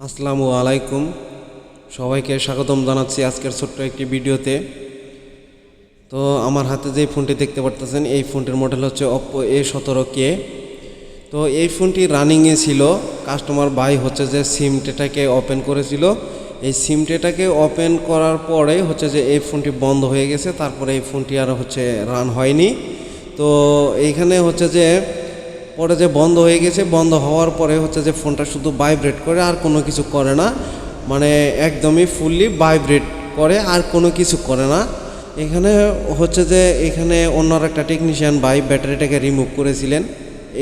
আসসালামু আলাইকুম। সবাইকে স্বাগতম জানাচ্ছি আজকের ছোট্ট একটি ভিডিওতে। তো আমার হাতে যে ফোনটি দেখতে পারতেছেন, এই ফোনটির মডেল হচ্ছে অপ্পো এ সতেরো কে তো এই ফোনটি রানিংয়ে ছিল, কাস্টমার ভাই হচ্ছে যে সিম টেটাকে ওপেন করেছিল। এই সিম টেটাকে ওপেন করার পরে হচ্ছে যে এই ফোনটি বন্ধ হয়ে গেছে, তারপরে এই ফোনটি আর হচ্ছে রান হয়নি। তো এইখানে হচ্ছে যে পরে যে বন্ধ হয়ে গেছে, বন্ধ হওয়ার পরে হচ্ছে যে ফোনটা শুধু ভাইব্রেট করে, আর কোনো কিছু করে না। মানে একদমই ফুললি ভাইব্রেট করে, আর কোনো কিছু করে না। এখানে হচ্ছে যে এখানে অন্য একটা টেকনিশিয়ান ভাই ব্যাটারিটাকে রিমুভ করেছিলেন।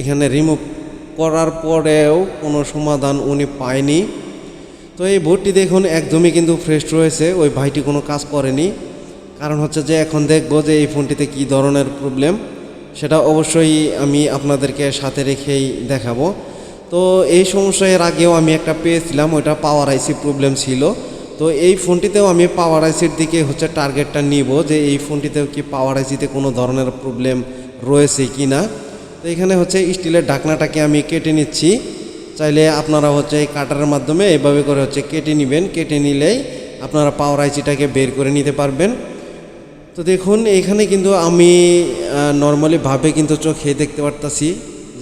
এখানে রিমুভ করার পরেও কোনো সমাধান উনি পায়নি। তো এই বোর্ডটি দেখুন একদমই কিন্তু ফ্রেশ রয়েছে, ওই ভাইটি কোনো কাজ করেনি। কারণ হচ্ছে যে এখন দেখব যে এই ফোনটিতে কী ধরনের প্রবলেম সেটা অবশ্যই আমি আপনাদেরকে সাথে রেখেই দেখাবো। তো এই সমস্যা এর আগেও আমি একটা পেয়েছিলাম, ওইটা পাওয়ার আইসি প্রবলেম ছিল। তো এই ফোনটিতেও আমি পাওয়ার আইসির দিকে হচ্ছে টার্গেটটা নিব যে এই ফোনটিতেও কি পাওয়ার আইসিতে কোনো ধরনের প্রবলেম রয়েছে কি না তো এখানে হচ্ছে স্টিলের ঢাকনাটাকে আমি কেটে নিচ্ছি। চাইলে আপনারা হচ্ছে এই কাটারের মাধ্যমে এইভাবে করে হচ্ছে কেটে নেবেন। কেটে নিলেই আপনারা পাওয়ার আইসিটাকে বের করে নিতে পারবেন। তো দেখুন, এখানে কিন্তু আমি নর্মালি ভাবে কিন্তু চোখে দেখতে পারতাছি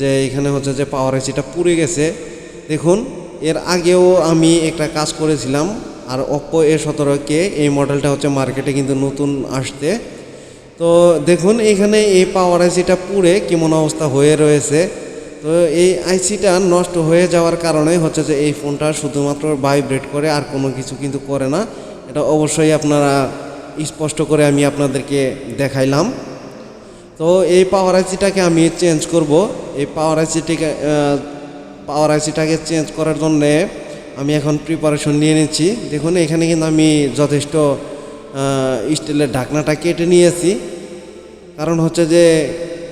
যে এখানে হচ্ছে যে পাওয়ার আইসিটা পুড়ে গেছে। দেখুন, এর আগেও আমি একটা কাজ করেছিলাম, আর অপো এ সতেরো কে এই মডেলটা হচ্ছে মার্কেটে কিন্তু নতুন আসতে তো দেখুন, এখানে এই পাওয়ার আইসিটা পুড়ে কেমন অবস্থা হয়ে রয়েছে। তো এই আইসিটা নষ্ট হয়ে যাওয়ার কারণে হচ্ছে যে এই ফোনটা শুধুমাত্র ভাইব্রেট করে আর কোনো কিছু কিন্তু করে না। এটা অবশ্যই আপনারা স্পষ্ট করে আমি আপনাদেরকে দেখাইলাম। তো এই পাওয়ার আইসিটাকে আমি চেঞ্জ করব। এই পাওয়ার আইসিটিকে পাওয়ার আইসিটাকে চেঞ্জ করার জন্যে আমি এখন প্রিপারেশন নিয়ে নিচ্ছি। দেখুন, এখানে কিন্তু আমি যথেষ্ট স্টিলের ঢাকনাটা কেটে নিয়েছি। কারণ হচ্ছে যে,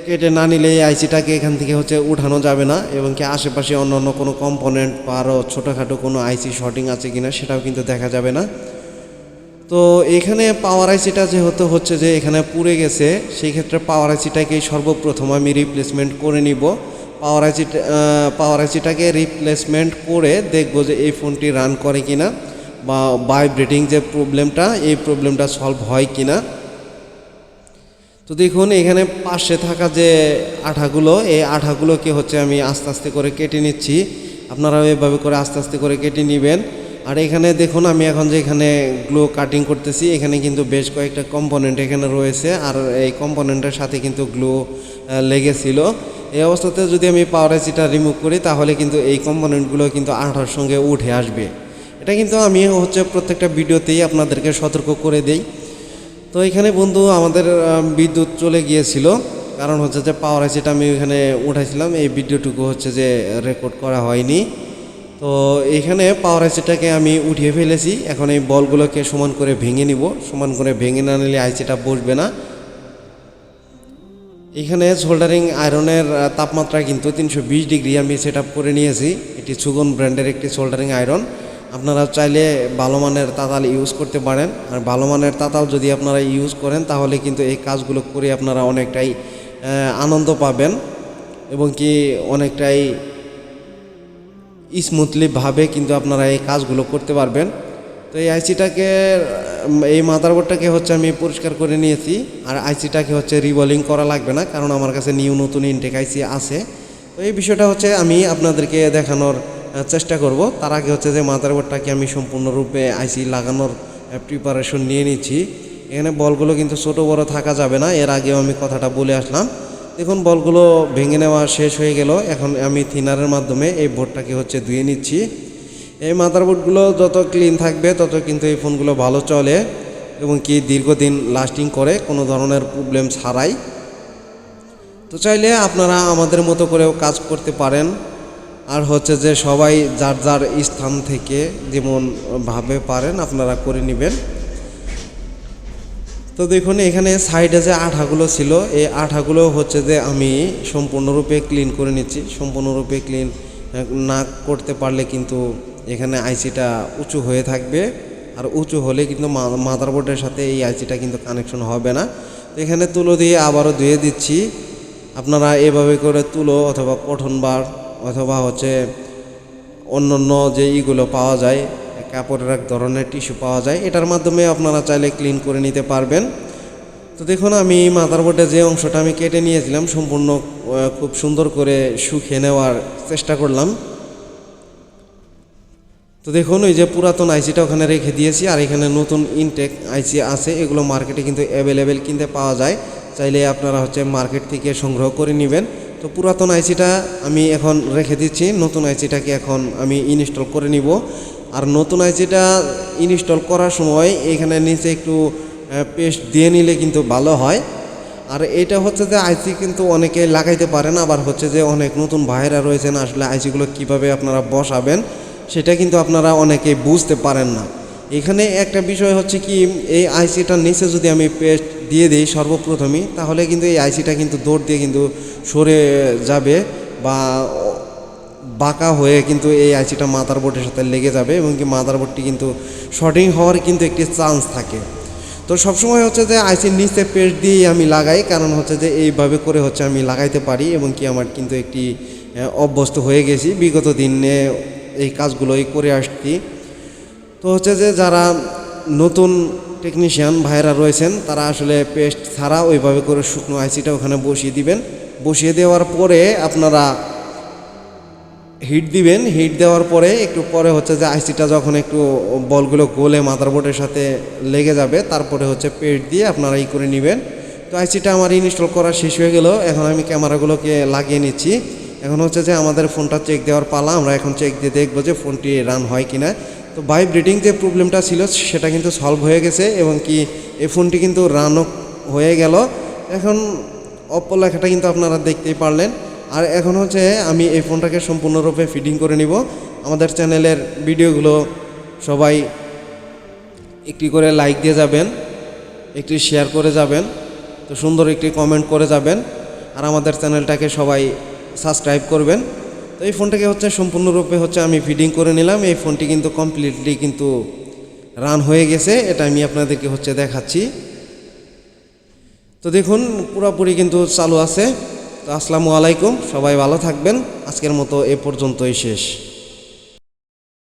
কেটে না নিলে এই আইসিটাকে এখান থেকে হচ্ছে উঠানো যাবে না এবং কি আশেপাশে অন্য অন্য কোনো কম্পোনেন্ট বা আরও ছোটোখাটো কোনো আইসি শর্টিং আছে কিনা সেটাও কিন্তু দেখা যাবে না। তো এখানে পাওয়ার আইসিটা যেহেতু হচ্ছে যে এখানে পুড়ে গেছে, সেই ক্ষেত্রে পাওয়ার আইসিটাকেই সর্বপ্রথম আমি রিপ্লেসমেন্ট করে নিব। পাওয়ার আইসিটা পাওয়ার আইসিটাকে রিপ্লেসমেন্ট করে দেখব যে এই ফোনটি রান করে কিনা বা ভাইব্রেটিং যে প্রবলেমটা এই প্রবলেমটা সলভ হয় কিনা। তো দেখুন, এখানে পাশে থাকা যে আঠাগুলো, এই আঠাগুলোকে হচ্ছে আমি আস্তে আস্তে করে কেটে নিচ্ছি। আপনারাও এভাবে করে আস্তে আস্তে করে কেটে নেবেন। আর এখানে দেখুন, আমি এখন যে এখানে গ্লো কাটিং করতেছি, এখানে কিন্তু বেশ কয়েকটা কম্পোনেন্ট এখানে রয়েছে। আর এই কম্পোনেন্টের সাথে কিন্তু গ্লো লেগেছিল। এই অবস্থাতে যদি আমি পাওয়ার আইসিটা রিমুভ করি, তাহলে কিন্তু এই কম্পোনেন্টগুলো কিন্তু আঠার সঙ্গে উঠে আসবে। এটা কিন্তু আমি হচ্ছে প্রত্যেকটা ভিডিওতেই আপনাদেরকে সতর্ক করে দেই। তো এখানে বন্ধু, আমাদের বিদ্যুৎ চলে গিয়েছিল। কারণ হচ্ছে যে পাওয়ার আইসিটা আমি এখানে উঠাইছিলাম, এই ভিডিওটুকু হচ্ছে যে রেকর্ড করা হয়নি। তো এখানে পাওয়ার আইসিটাকে আমি উঠিয়ে ফেলেছি। এখন এই বলগুলোকে সমান করে ভেঙে নিব। সমান করে ভেঙে না নিলে আইসিটা বসবে না। এখানে সোল্ডারিং আয়রনের তাপমাত্রা কিন্তু তিনশো বিশ ডিগ্রি আমি সেট করে নিয়েছি। এটি সুগন ব্র্যান্ডের একটি সোল্ডারিং আয়রন আপনারা চাইলে ভালো মানের তাতাল ইউজ করতে পারেন। আর ভালো মানের তাতাল যদি আপনারা ইউজ করেন, তাহলে কিন্তু এই কাজগুলো করে আপনারা অনেকটাই আনন্দ পাবেন। এবং কি অনেকটাই স্মুথলি ভাবে কিন্তু আপনারা এই কাজগুলো করতে পারবেন। তো এই আইসিটাকে, এই মাদারবোর্ডটাকে হচ্ছে আমি পরিষ্কার করে নিয়েছি। আর আইসিটাকে হচ্ছে রিবলিং করা লাগবে না, কারণ আমার কাছে নিউ নতুন ইনটেক আইসি আছে। তো এই বিষয়টা হচ্ছে আমি আপনাদেরকে দেখানোর চেষ্টা করব। তার আগে হচ্ছে যে মাদারবোর্ডটাকে আমি সম্পূর্ণরূপে আইসি লাগানোর প্রিপারেশন নিয়ে নিচ্ছি। এখানে বলগুলো কিন্তু ছোটো বড় থাকা যাবে না, এর আগেও আমি কথাটা বলে আসলাম। দেখুন, বলগুলো ভেঙে নেওয়া শেষ হয়ে গেল। এখন আমি থিনারের মাধ্যমে এই বোর্ডটাকে হচ্ছে ধুয়ে নিচ্ছি। এই মাদারবোর্ডগুলো যত ক্লিন থাকবে, তত কিন্তু এই ফোনগুলো ভালো চলে এবং কি দীর্ঘদিন লাস্টিং করে, কোনো ধরনের প্রবলেম ছাড়াই। তো চাইলে আপনারা আমাদের মতো করেও কাজ করতে পারেন। আর হচ্ছে যে সবাই যার যার স্থান থেকে যেমন ভাবে পারেন, আপনারা করে নেবেন। তো দেখুন, এখানে সাইডে যে আঠাগুলো ছিল, এই আঠাগুলো হচ্ছে যে আমি সম্পূর্ণরূপে ক্লিন করে নিচ্ছি। সম্পূর্ণরূপে ক্লিন না করতে পারলে কিন্তু এখানে আইসিটা উঁচু হয়ে থাকবে। আর উঁচু হলে কিন্তু মাদারবোর্ডের সাথে এই আইসিটা কিন্তু কানেকশন হবে না। তো এখানে তুলো দিয়ে আবারও ধুয়ে দিচ্ছি। আপনারা এভাবে করে তুলো অথবা কঠন বার অথবা হচ্ছে অন্য অন্য যে ইগুলো পাওয়া যায় কাপড়ের এক ধরনের টিস্যু পাওয়া যায়, এটার মাধ্যমে আপনারা চাইলে ক্লিন করে নিতে পারবেন। তো দেখুন, আমি মাদারবোর্ডে যে অংশটা আমি কেটে নিয়েছিলাম, সম্পূর্ণ খুব সুন্দর করে শুকিয়ে নেওয়ার চেষ্টা করলাম। তো দেখুন, ওই যে পুরাতন আইসিটা ওখানে রেখে দিয়েছি, আর এখানে নতুন ইনটেক আইসি আছে, এগুলো মার্কেটে কিন্তু অ্যাভেলেবেল কিনতে পাওয়া যায়। চাইলে আপনারা হচ্ছে মার্কেট থেকে সংগ্রহ করে নেবেন। তো পুরাতন আইসিটা আমি এখন রেখে দিচ্ছি, নতুন আইসিটাকে এখন আমি ইনস্টল করে নিব। আর নতুন আইসিটা ইনস্টল করার সময় এখানে নিচে একটু পেস্ট দিয়ে নিলে কিন্তু ভালো হয়। আর এটা হচ্ছে যে আইসি কিন্তু অনেকে লাগাইতে পারেন আবার হচ্ছে যে অনেক নতুন ভাইরা রয়েছেন, আসলে আইসিগুলো কীভাবে আপনারা বসাবেন, সেটা কিন্তু আপনারা অনেকে বুঝতে পারেন না। এখানে একটা বিষয় হচ্ছে কি, এই আইসিটার নিচে যদি আমি পেস্ট দিয়ে দিই সর্বপ্রথমই, তাহলে কিন্তু এই আইসিটা কিন্তু দৌড় দিয়ে কিন্তু সরে যাবে বা বাঁকা হয়ে কিন্তু এই আইসিটা মাদার বোর্ডের সাথে লেগে যাবে এবং কি মাদার বোর্ডটি কিন্তু শর্টিং হওয়ার কিন্তু একটি চান্স থাকে। তো সবসময় হচ্ছে যে আইসির নিচে পেস্ট দিয়েই আমি লাগাই, কারণ হচ্ছে যে এইভাবে করে হচ্ছে আমি লাগাইতে পারি এবং কি আমার কিন্তু একটি অভ্যস্ত হয়ে গেছি। বিগত দিনে এই কাজগুলোই করে আসছি। তো হচ্ছে যে যারা নতুন টেকনিশিয়ান ভাইরা রয়েছেন, তারা আসলে পেস্ট ছাড়া ওইভাবে করে শুকনো আইসিটা ওখানে বসিয়ে দিবেন। বসিয়ে দেওয়ার পরে আপনারা হিট দিবেন, হিট দেওয়ার পরে একটু পরে হচ্ছে যে আইসিটা যখন একটু বলগুলো গোলে মাদারবোর্ডের সাথে লেগে যাবে, তারপরে হচ্ছে পেস্ট দিয়ে আপনারা ই করে নেবেন। তো আইসিটা আমার ইনস্টল করা শেষ হয়ে গেল, এখন আমি ক্যামেরাগুলোকে লাগিয়ে নিচ্ছি। এখন হচ্ছে যে আমাদের ফোনটা চেক দেওয়ার পালা, আমরা এখন চেক দিয়ে দেখব যে ফোনটি রান হয় কি না তো ভাইব্রেটিং যে প্রবলেমটা ছিল, সেটা কিন্তু সলভ হয়ে গেছে এবং কি এই ফোনটি কিন্তু রানও হয়ে গেল। এখন অপ্পো লেখাটা কিন্তু আপনারা দেখতেই পারলেন। আর এখন হচ্ছে আমি এই ফোনটাকে সম্পূর্ণরূপে ফিটিং করে নিব। আমাদের চ্যানেলের ভিডিওগুলো সবাই একটি করে লাইক দিয়ে যাবেন, একটি শেয়ার করে যাবেন, তো সুন্দর একটি কমেন্ট করে যাবেন, আর আমাদের চ্যানেলটাকে সবাই সাবস্ক্রাইব করবেন। তো এই ফোনটাকে হচ্ছে সম্পূর্ণরূপে হচ্ছে আমি ফিডিং করে নিলাম। এই ফোনটি কিন্তু কমপ্লিটলি কিন্তু রান হয়ে গেছে, এটা আমি আপনাদেরকে হচ্ছে দেখাচ্ছি। তো দেখুন, পুরোপুরি কিন্তু চালু আছে। তো আসসালামু আলাইকুম সবাই ভালো থাকবেন। আজকের মতো এ পর্যন্তই শেষ।